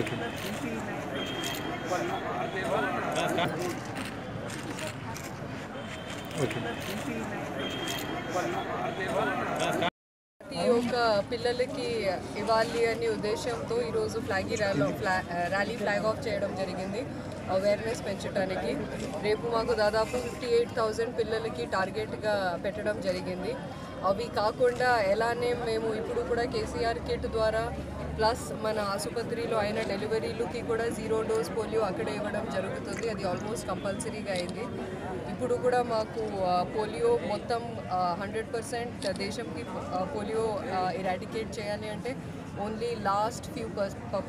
Okay. ప్రతి ఒక్క పిల్లలకి ఇవ్వాలి అనే ఉద్దేశంతో ఈరోజు ఫ్లాగ్ ర్యాలో ర్యాలీ ఫ్లాగ్ ఆఫ్ చేయడం జరిగింది. అవేర్నెస్ పెంచడానికి రేపు మాకు దాదాపు ఫిఫ్టీ ఎయిట్ థౌజండ్ పిల్లలకి టార్గెట్గా పెట్టడం జరిగింది. అవి కాకుండా ఎలానే మేము ఇప్పుడు కూడా కేసీఆర్ కిట్ ద్వారా ప్లస్ మన ఆసుపత్రిలో అయిన డెలివరీలకి కూడా జీరో డోస్ పోలియో అక్కడే ఇవ్వడం జరుగుతుంది. అది ఆల్మోస్ట్ కంపల్సరీగా అయింది. ఇప్పుడు కూడా మాకు పోలియో మొత్తం హండ్రెడ్ పర్సెంట్ దేశంకి పోలియో ఇరాడికేట్ చేయాలి అంటే only last few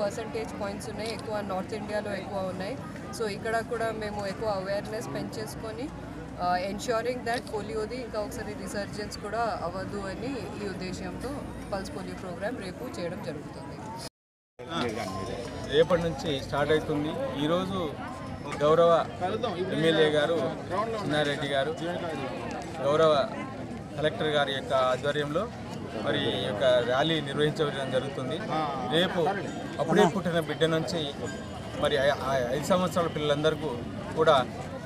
percentage points ఉన్నాయి. ఎక్కువ నార్త్ ఇండియాలో ఎక్కువ ఉన్నాయి. సో ఇక్కడ కూడా మేము ఎక్కువ అవేర్నెస్ పెంచేసుకొని ఎన్ష్యూరింగ్ దట్ పోలియోది ఇంకా ఒకసారి రిసర్జెన్స్ కూడా అవ్వదు అని ఈ ఉద్దేశంతో పల్స్ పోలియో ప్రోగ్రామ్ రేపు చేయడం జరుగుతుంది. రేపటి నుంచి స్టార్ట్ అవుతుంది. ఈరోజు గౌరవ ఎమ్మెల్యే గారు చిన్నారెడ్డి గారు గౌరవ కలెక్టర్ గారి యొక్క ఆధ్వర్యంలో మరి ఈ యొక్క ర్యాలీ నిర్వహించడం జరుగుతుంది. రేపు అప్పుడే పుట్టిన బిడ్డ నుంచి మరి ఐదు సంవత్సరాల పిల్లలందరికీ కూడా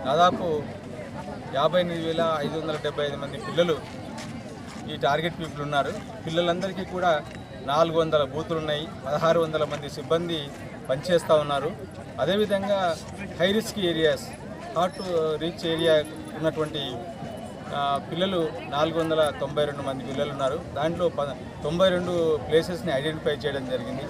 దాదాపు యాభై ఎనిమిది వేల ఐదు వందల డెబ్బై ఐదు మంది పిల్లలు ఈ టార్గెట్ పీపుల్ ఉన్నారు. పిల్లలందరికీ కూడా నాలుగు వందల బూతులు ఉన్నాయి పదహారు వందల మంది సిబ్బంది పనిచేస్తూ ఉన్నారు. అదేవిధంగా high risk areas hard reach area ఉన్నటువంటి పిల్లలు నాలుగు వందల తొంభై రెండు మంది పిల్లలు ఉన్నారు దాంట్లో ప తొంభై రెండు ప్లేసెస్ని ఐడెంటిఫై చేయడం జరిగింది.